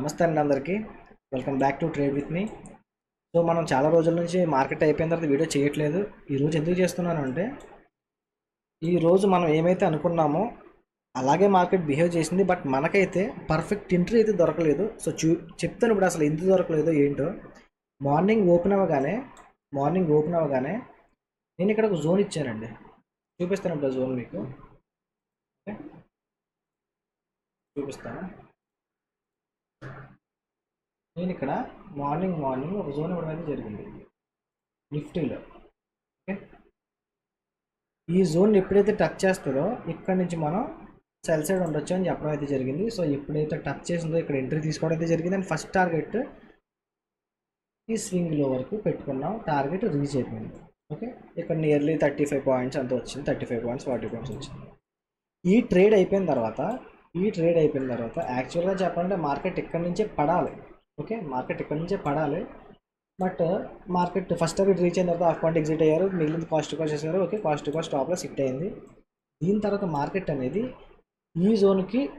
నమస్తే అండి అందరికీ. Welcome back to trade with me. So మనం చాలా రోజుల నుంచి మార్కెట్ అయిపోయిన తర్వాత వీడియో చేయట్లేదు. ఈరోజు ఎందుకు చేస్తున్నాను అంటే ఈరోజు మనం ఏమైతే అనుకున్నామో అలాగే మార్కెట్ బిహేవ్ చేసింది. బట్ మనకైతే పర్ఫెక్ట్ ఎంట్రీ అయితే దొరకలేదు. సో చూ చెప్తాను ఇప్పుడు అసలు ఎందుకు దొరకలేదో ఏంటో. మార్నింగ్ ఓపెన్ అవ్వగానే మార్నింగ్ ఓపెన్ అవ్వగానే నేను ఇక్కడ ఒక జోన్ ఇచ్చానండి. చూపిస్తాను ఇప్పుడు జోన్ మీకు. చూపిస్తాను. నేను ఇక్కడ మార్నింగ్ మార్నింగ్ ఒక జోన్ ఇవ్వడం అయితే జరిగింది నిఫ్టీలో ఓకే? ఈ జోన్ ఎప్పుడైతే టచ్ చేస్తుందో ఇక్కడ నుంచి మనం సెల్ సైడ్ ఉండొచ్చు అని చెప్పడం అయితే జరిగింది. సో ఎప్పుడైతే టచ్ చేసిందో ఇక్కడ ఎంట్రీ తీసుకోవడం అయితే జరిగింది. అండ్ ఫస్ట్ టార్గెట్ ఈ స్వింగ్లో వరకు పెట్టుకున్నాం. టార్గెట్ రీచ్ అయిపోయింది. ఓకే? ఇక్కడ నియర్లీ థర్టీ ఫైవ్ పాయింట్స్ అంత వచ్చింది. Thirty five points forty points వచ్చింది. ఈ ట్రేడ్ అయిపోయిన తర్వాత ఈ ట్రేడ్ అయిపోయిన తర్వాత యాక్చువల్గా చెప్పాలంటే మార్కెట్ ఇక్కడ నుంచే పడాలి. ఓకే? మార్కెట్ ఇక్కడ నుంచే పడాలి. But market first target reach అయిన తర్వాత హాఫ్ పాయింట్ ఎగ్జిట్ అయ్యారు. మిగిలిన కాస్ట్ కాస్ట్ చేశారు. ఓకే? కాస్ట్ కాస్ట్ టాప్లో సిట్ అయింది. దీని తర్వాత మార్కెట్ అనేది ఈ జోన్కి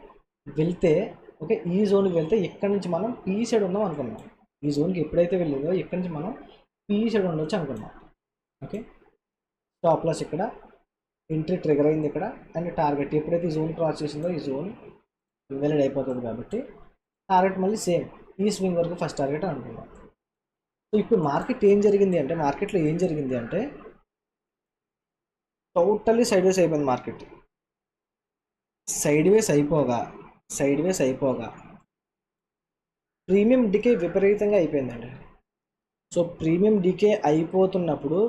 వెళ్తే ఓకే? ఈ జోన్కి వెళ్తే ఇక్కడ నుంచి మనం పీ సైడ్ ఉందాం అనుకున్నాం. ఈ జోన్కి ఎప్పుడైతే వెళ్ళిందో ఇక్కడ నుంచి మనం పీ సైడ్ ఉండొచ్చు అనుకున్నాం. ఓకే? స్టాప్ లాస్ ఇక్కడ ఎంట్రీ ట్రిగర్ అయింది ఇక్కడ అండ్ టార్గెట్ ఎప్పుడైతే ఈ జోన్ క్రాస్ చేసిందో ఈ జోన్ వెలిడ్ అయిపోతుంది కాబట్టి టార్గెట్ మళ్ళీ సేమ్ ఈ స్వింగ్ వరకు ఫస్ట్ టార్గెట్ అనుకున్నాం సో ఇప్పుడు మార్కెట్ ఏం జరిగింది అంటే మార్కెట్లో ఏం జరిగింది అంటే టోటల్లీ సైడ్ వేస్ అయిపోయింది మార్కెట్ సైడ్ వేస్ అయిపోగా సైడ్ వేస్ అయిపోగా ప్రీమియం డికే విపరీతంగా అయిపోయిందండి. సో ప్రీమియం డికే అయిపోతున్నప్పుడు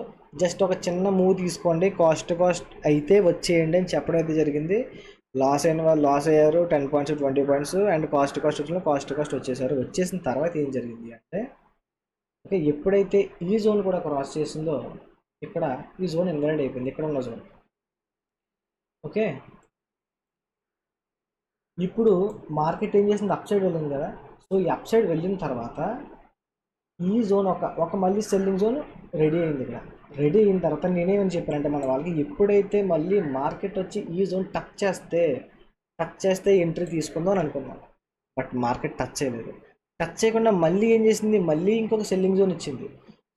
జస్ట్ ఒక చిన్న మూవ్ తీసుకోండి. కాస్ట్ కాస్ట్ అయితే వచ్చేయండి అని చెప్పడం అయితే జరిగింది. లాస్ అయిన వాళ్ళు లాస్ అయ్యారు. Ten points twenty points and cost cost వచ్చిన కాస్ట్ కాస్ట్ వచ్చేసారు. వచ్చేసిన తర్వాత ఏం జరిగింది అంటే ఓకే ఎప్పుడైతే ఈ జోన్ కూడా క్రాస్ చేసిందో ఇక్కడ ఈ జోన్ ఇన్వాలిడ్ అయిపోయింది. ఇక్కడ ఉన్న జోన్ ఓకే? ఇప్పుడు మార్కెట్ ఏం చేసింది? అప్ సైడ్ వెళ్ళింది కదా. సో ఈ అప్ సైడ్ వెళ్ళిన తర్వాత ఈ జోన్ ఒక ఒక మళ్ళీ సెల్లింగ్ జోన్ రెడీ అయింది ఇక్కడ. రెడీ అయిన తర్వాత నేనేమని చెప్పానంటే మన వాళ్ళకి ఎప్పుడైతే మళ్ళీ మార్కెట్ వచ్చి ఈ జోన్ టచ్ చేస్తే టచ్ చేస్తే ఎంట్రీ తీసుకుందాం అని అనుకున్నాం. బట్ మార్కెట్ టచ్ చేయలేదు. టచ్ చేయకుండా మళ్ళీ ఏం చేసింది? మళ్ళీ ఇంకొక సెల్లింగ్ జోన్ ఇచ్చింది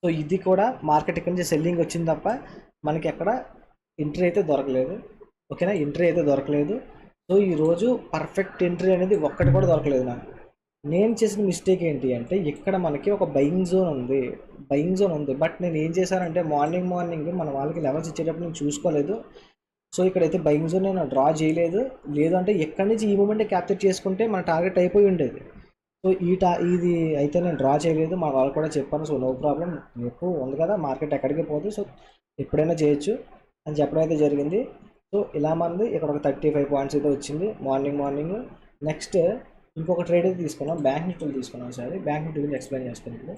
సో ఇది కూడా మార్కెట్ ఇక్కడ నుంచి సెల్లింగ్ వచ్చింది తప్ప మనకి ఎక్కడ ఎంట్రీ అయితే దొరకలేదు. ఓకేనా? ఎంట్రీ అయితే దొరకలేదు. సో ఈరోజు పర్ఫెక్ట్ ఎంట్రీ అనేది ఒక్కటి కూడా దొరకలేదు నాకు. నేను చేసిన మిస్టేక్ ఏంటి అంటే ఇక్కడ మనకి ఒక బయింగ్ జోన్ ఉంది. బయింగ్ జోన్ ఉంది. బట్ నేను ఏం చేశానంటే మార్నింగ్ మార్నింగ్ మన వాళ్ళకి లెవెల్స్ ఇచ్చేటప్పుడు నేను చూసుకోలేదు. సో ఇక్కడైతే బయింగ్ జోన్ నేను డ్రా చేయలేదు. లేదు అంటే ఎక్కడి నుంచి ఈ మూమెంట్ క్యాప్చర్ చేసుకుంటే మన టార్గెట్ అయిపోయి ఉండేది. సో ఈ టా ఇది అయితే నేను డ్రా చేయలేదు. మా వాళ్ళు కూడా చెప్పాను సో నో ప్రాబ్లం ఎక్కువ ఉంది కదా మార్కెట్ ఎక్కడికి పోదు. సో ఎప్పుడైనా చేయొచ్చు. అని చెప్పడం అయితే జరిగింది. సో ఇలా మంది ఇక్కడ ఒక థర్టీ ఫైవ్ పాయింట్స్ అయితే వచ్చింది. మార్నింగ్ మార్నింగ్ నెక్స్ట్ ఇంకొక ట్రేడ్ అయితే తీసుకున్నాం బ్యాంక్ నిఫ్టీలు తీసుకున్నాం సరే బ్యాంక్ నిఫ్టీ గురించి ఎక్స్ప్లెయిన్ చేస్తాను ఇప్పుడు.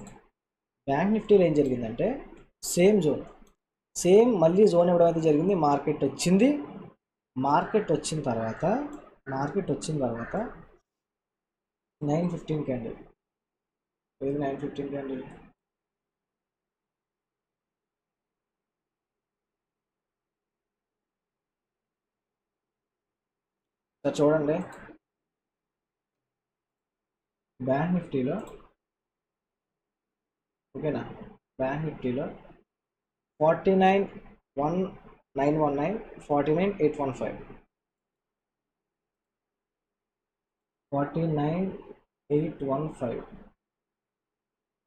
బ్యాంక్ నిఫ్టీలో ఏం జరిగిందంటే సేమ్ జోన్ సేమ్ మళ్ళీ జోన్ ఇవ్వడం అయితే జరిగింది. మార్కెట్ వచ్చింది. మార్కెట్ వచ్చిన తర్వాత మార్కెట్ వచ్చిన తర్వాత నైన్ ఫిఫ్టీన్ క్యాండిల్ ఏది నైన్ ఫిఫ్టీన్ క్యాండిల్ సార్ చూడండి. బ్యాంక్ నిఫ్టీలో ఓకేనా? బ్యాంక్ నిఫ్టీలో forty nine one nine one nine forty nine eight one five forty nine eight one five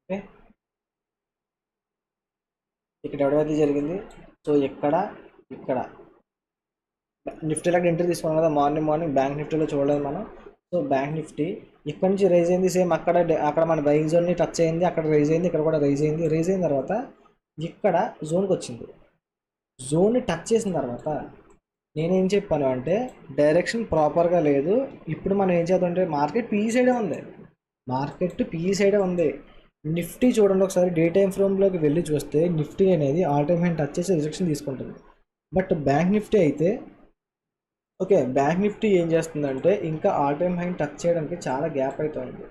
okay ఇక్కడ ఎవడైతే జరిగింది? సో ఎక్కడ? ఇక్కడ. నిఫ్టీలో ఎంట్రీ తీసుకున్నాం కదా మార్నింగ్ మార్నింగ్ బ్యాంక్ నిఫ్టీలో చూడలేదు మనం. So bank Nifty. ఇక్కడ నుంచి రైజ్ అయింది సేమ్ అక్కడ అక్కడ మన బయింగ్ జోన్ని టచ్ అయింది అక్కడ రైజ్ అయింది ఇక్కడ కూడా రైజ్ అయింది. రైజ్ అయిన తర్వాత ఇక్కడ జోన్కి వచ్చింది. జోన్ని టచ్ చేసిన తర్వాత నేనేం చెప్పాను అంటే డైరెక్షన్ ప్రాపర్గా లేదు. ఇప్పుడు మనం ఏం చేద్దామంటే మార్కెట్ పీ సైడే ఉంది. మార్కెట్ పీ సైడే ఉంది. నిఫ్టీ చూడండి ఒకసారి డే టైం ఫ్రేమ్లోకి వెళ్ళి చూస్తే నిఫ్టీ అనేది ఆల్ టైమ్ హ్యాండ్ టచ్ చేసి రిజెక్షన్ తీసుకుంటుంది. బట్ బ్యాంక్ నిఫ్టీ అయితే ఓకే బ్యాంక్ నిఫ్టీ ఏం చేస్తుందంటే ఇంకా ఆల్ టైమ్ హై టచ్ చేయడానికి చాలా గ్యాప్ అయితే ఉంది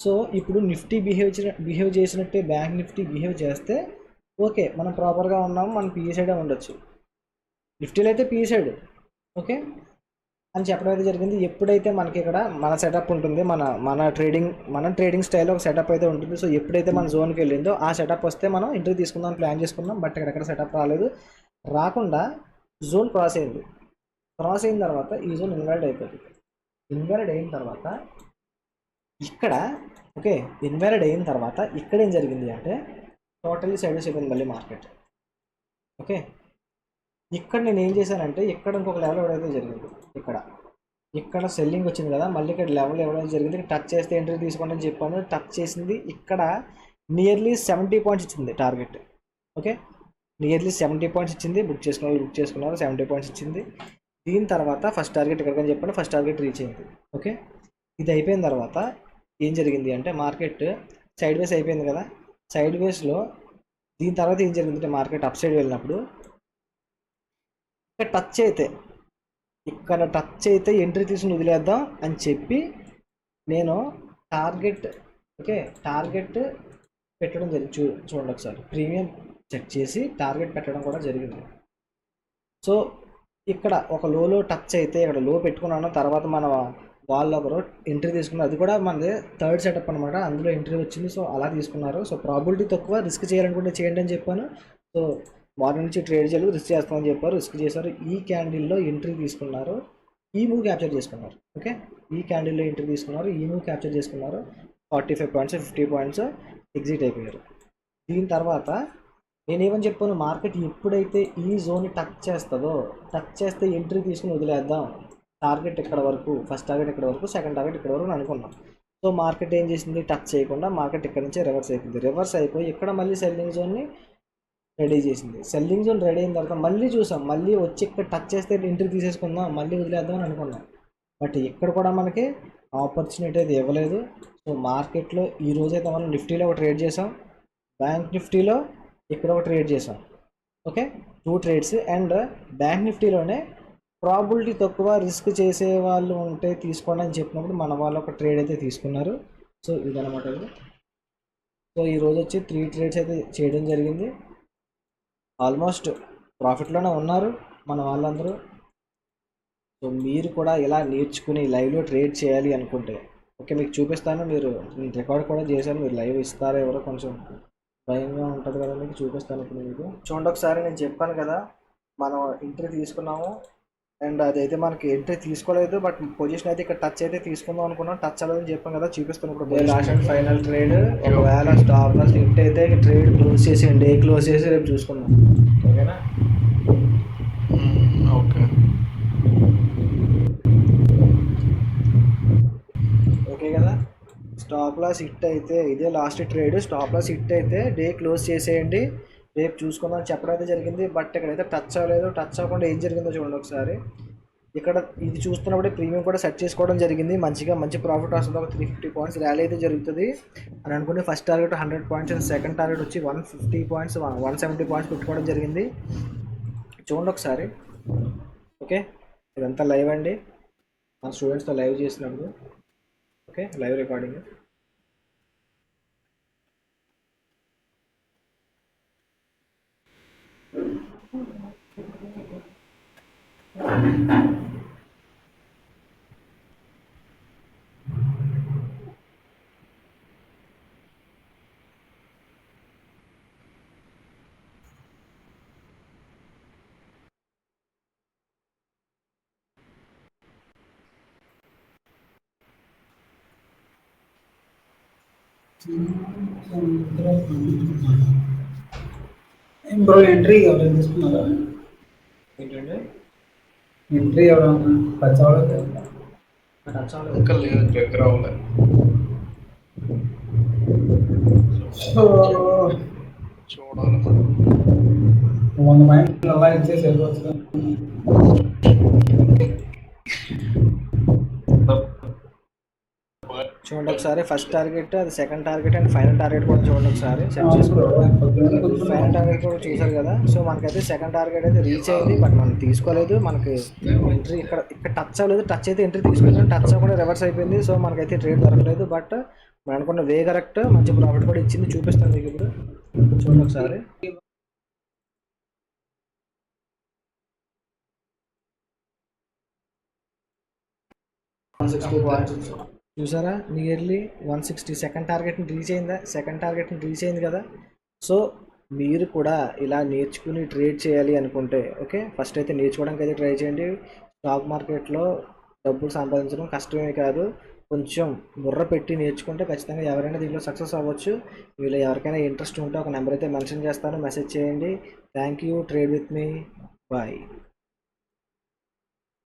సో ఇప్పుడు నిఫ్టీ బిహేవ్ బిహేవ్ చేసినట్టే బ్యాంక్ నిఫ్టీ బిహేవ్ చేస్తే ఓకే మనం ప్రాపర్గా ఉన్నాము మనం పిఈ సైడే ఉండొచ్చు. నిఫ్టీలో అయితే పిఈ సైడ్ ఓకే? అని చెప్పడం అయితే జరిగింది. ఎప్పుడైతే మనకి ఇక్కడ మన సెటప్ ఉంటుంది మన మన ట్రేడింగ్ మన ట్రేడింగ్ స్టైల్ ఒక సెటప్ అయితే ఉంటుంది. సో ఎప్పుడైతే మన జోన్కి వెళ్ళిందో ఆ సెటప్ వస్తే మనం ఇంటర్వ్యూ తీసుకుందాం ప్లాన్ చేసుకున్నాం బట్ ఇక్కడ ఎక్కడ సెటప్ రాలేదు. రాకుండా జోన్ క్రాస్ అయింది. క్రాస్ అయిన తర్వాత ఈ జోన్ ఇన్వాలిడ్ అయిపోతుంది. ఇన్వాలిడ్ అయిన తర్వాత ఇక్కడ ఓకే ఇన్వాలిడ్ అయిన తర్వాత ఇక్కడ ఏం జరిగింది అంటే టోటల్లీ సైడ్ అయిపోయింది మళ్ళీ మార్కెట్ ఓకే ఇక్కడ నేను ఏం చేశానంటే ఇక్కడ ఇంకొక లెవెల్ ఎవడైతే జరిగింది. ఇక్కడ ఇక్కడ సెల్లింగ్ వచ్చింది కదా మళ్ళీ ఇక్కడ లెవెల్ ఇవ్వడం జరిగింది టచ్ చేస్తే ఎంట్రీ తీసుకోండి అని చెప్పాను. టచ్ చేసింది ఇక్కడ నియర్లీ సెవెంటీ పాయింట్స్ ఇచ్చింది target okay nearly seventy points ఇచ్చింది బుక్ చేసుకున్నారు బుక్ చేసుకున్నారు సెవెంటీ పాయింట్స్ ఇచ్చింది. దీని తర్వాత ఫస్ట్ టార్గెట్ ఎక్కడికని చెప్పండి ఫస్ట్ టార్గెట్ రీచ్ అయింది. ఓకే ఇది అయిపోయిన తర్వాత ఏం జరిగింది అంటే మార్కెట్ సైడ్ వేస్ అయిపోయింది కదా? సైడ్ వేస్లో దీని తర్వాత ఏం జరిగింది అంటే మార్కెట్ అప్ సైడ్ వెళ్ళినప్పుడు ఇక్కడ టచ్ అయితే ఇక్కడ టచ్ అయితే ఎంట్రీ తీసుకుని వదిలేద్దాం అని చెప్పి నేను టార్గెట్ ఓకే టార్గెట్ పెట్టడం జరిగింది చూ చూడండి ఒకసారి. ప్రీమియం చెక్ చేసి టార్గెట్ పెట్టడం కూడా జరిగింది. సో ఇక్కడ ఒక లోలో టచ్ అయితే ఇక్కడ లో పెట్టుకున్నాను. తర్వాత మన వాళ్ళు ఒకరు ఎంట్రీ తీసుకున్నారు. అది కూడా మనది థర్డ్ సెటప్ అనమాట అందులో ఎంట్రీ వచ్చింది. సో అలా తీసుకున్నారు. సో ప్రాబిలిటీ తక్కువ. రిస్క్ చేయాలనుకుంటే చేయండి అని చెప్పాను. సో మార్నింగ్ నుంచి ట్రేడ్ చేయాలి రిస్క్ చేస్తామని చెప్పారు. రిస్క్ చేశారు. ఈ క్యాండిల్లో ఎంట్రీ తీసుకున్నారు. ఈ మూవ్ క్యాప్చర్ చేసుకున్నారు. ఓకే ఈ క్యాండిల్లో ఎంట్రీ తీసుకున్నారు. ఈ మూవ్ క్యాప్చర్ చేసుకున్నారు. Forty five points fifty points exit అయిపోయారు. దీని తర్వాత నేనేమని చెప్పాను మార్కెట్ ఎప్పుడైతే ఈ జోన్ టచ్ చేస్తుందో టచ్ చేస్తే ఎంట్రీ తీసుకుని వదిలేద్దాం. టార్గెట్ ఇక్కడ వరకు ఫస్ట్ టార్గెట్ ఇక్కడ వరకు సెకండ్ టార్గెట్ ఇక్కడ వరకు అనుకున్నాం. సో మార్కెట్ ఏం చేసింది? టచ్ చేయకుండా మార్కెట్ ఇక్కడ నుంచి రివర్స్ అయిపోయింది. రివర్స్ అయిపోయి ఇక్కడ మళ్ళీ సెల్లింగ్ జోన్ని రెడీ చేసింది. సెల్లింగ్ జోన్ రెడీ అయిన తర్వాత మళ్ళీ చూసాం. మళ్ళీ వచ్చి ఇక్కడ టచ్ చేస్తే ఎంట్రీ తీసేసుకుందాం మళ్ళీ వదిలేద్దాం అని అనుకున్నాం. బట్ ఇక్కడ కూడా మనకి ఆపర్చునిటీ అయితే ఇవ్వలేదు. సో మార్కెట్లో ఈ రోజైతే మనం నిఫ్టీలో ఒక ట్రేడ్ చేసాం. బ్యాంక్ నిఫ్టీలో ఇక్కడ ఒక ట్రేడ్ చేసాం okay? Two trades. And bank నిఫ్టీలోనే probability తక్కువ రిస్క్ చేసే వాళ్ళు ఉంటే తీసుకోండి అని చెప్పినప్పుడు మన వాళ్ళు ఒక ట్రేడ్ అయితే తీసుకున్నారు. సో ఇదనమాట సో ఈరోజు వచ్చి త్రీ ట్రేడ్స్ అయితే చేయడం జరిగింది. ఆల్మోస్ట్ ప్రాఫిట్లోనే ఉన్నారు మన వాళ్ళందరూ. సో మీరు కూడా ఇలా నేర్చుకుని లైవ్లో ట్రేడ్ చేయాలి అనుకుంటే. ఓకే మీకు చూపిస్తాను. మీరు రికార్డ్ కూడా చేశాను మీరు లైవ్ ఇస్తారా ఎవరో కొంచెం భయంగా ఉంటుంది కదా మీకు? చూపిస్తాను ఇప్పుడు మీకు. చూడండి ఒకసారి నేను చెప్పాను కదా మనం ఎంట్రీ తీసుకున్నాము. అండ్ అదైతే మనకి ఎంట్రీ తీసుకోలేదు బట్ పొజిషన్ అయితే ఇక్కడ టచ్ అయితే తీసుకుందాం అనుకున్నాం. టచ్ అవ్వదని చెప్పాను కదా చూపిస్తాను ఇప్పుడు లాస్ట్ అండ్ ఫైనల్ ట్రేడ్ ఒకవేళ స్టాప్ లాస్ హిట్ అయితే ట్రేడ్ క్లోజ్ చేసి డే క్లోజ్ చేసి రేపు చూసుకుందాం. ఓకేనా ఓకే ఓకే కదా స్టాప్ లాస్ హిట్ అయితే ఇదే last trade stop loss hit అయితే డే క్లోజ్ చేసేయండి. రేపు చూసుకుందాం చెప్పడం అయితే జరిగింది. బట్ ఇక్కడైతే టచ్ అవ్వలేదు. టచ్ అవ్వకుండా ఏం జరిగిందో చూడండి ఒకసారి. ఇక్కడ ఇది చూస్తున్నప్పుడే ప్రీమియం కూడా సెట్ చేసుకోవడం జరిగింది. మంచిగా మంచి ప్రాఫిట్ వస్తుంది. ఒక త్రీ ఫిఫ్టీ పాయింట్స్ ర్యాలీ అయితే జరుగుతుంది. అని అనుకుంటే first target hundred points and second target వచ్చి one fifty points one seventy points పెట్టుకోవడం జరిగింది. చూడండి ఒకసారి. ఓకే ఇదంతా లైవ్ అండి. మన స్టూడెంట్స్తో లైవ్ చేసినప్పుడు okay live recording bro entry ఎవరైనా తీసుకున్నారా? ఏంటంటే ఎంట్రీ ఎవరైనా టచ్ అవ్వలేదు టచ్ అవ్వలేదు ఇంకా లేదు దగ్గర అవ్వలేదు చూడాలి మరి. వంద మైండ్ అలా ఇచ్చేసి వెళ్ళిపోవచ్చు చూడండి ఒకసారి ఫస్ట్ టార్గెట్ అది second target and final target కూడా చూడండి ఒకసారి. సెట్ చేసుకోండి. ఫైనల్ టార్గెట్ కూడా చూసారు కదా. సో మనకైతే సెకండ్ టార్గెట్ అయితే రీచ్ అయింది బట్ మనం తీసుకోలేదు. మనకి ఎంట్రీ ఇక్కడ ఇక్కడ టచ్ అవ్వలేదు. టచ్ అయితే ఎంట్రీ తీసుకున్నాం. టచ్ అవ్వకుండా రివర్స్ అయిపోయింది. సో మనకైతే ట్రేడ్ దొరకలేదు బట్ మనం అనుకున్న వే కరెక్ట్ మంచి ప్రాఫిట్ కూడా ఇచ్చింది. చూపిస్తాను మీకు ఇప్పుడు. చూడండి ఒకసారి. సిక్స్టీ పాయింట్స్ చూసారా? నియర్లీ వన్ సిక్స్టీ సెకండ్ టార్గెట్ని రీచ్ అయిందా? సెకండ్ టార్గెట్ని రీచ్ అయింది కదా. సో మీరు కూడా ఇలా నేర్చుకుని ట్రేడ్ చేయాలి అనుకుంటే ఓకే ఫస్ట్ అయితే నేర్చుకోవడానికి అయితే ట్రై చేయండి. స్టాక్ మార్కెట్లో డబ్బులు సంపాదించడం కష్టమే కాదు. కొంచెం బుర్ర పెట్టి నేర్చుకుంటే ఖచ్చితంగా ఎవరైనా దీంట్లో సక్సెస్ అవ్వచ్చు. వీళ్ళు ఎవరికైనా ఇంట్రెస్ట్ ఉంటే ఒక నెంబర్ అయితే మెన్షన్ చేస్తాను. మెసేజ్ చేయండి. Thank you trade with me bye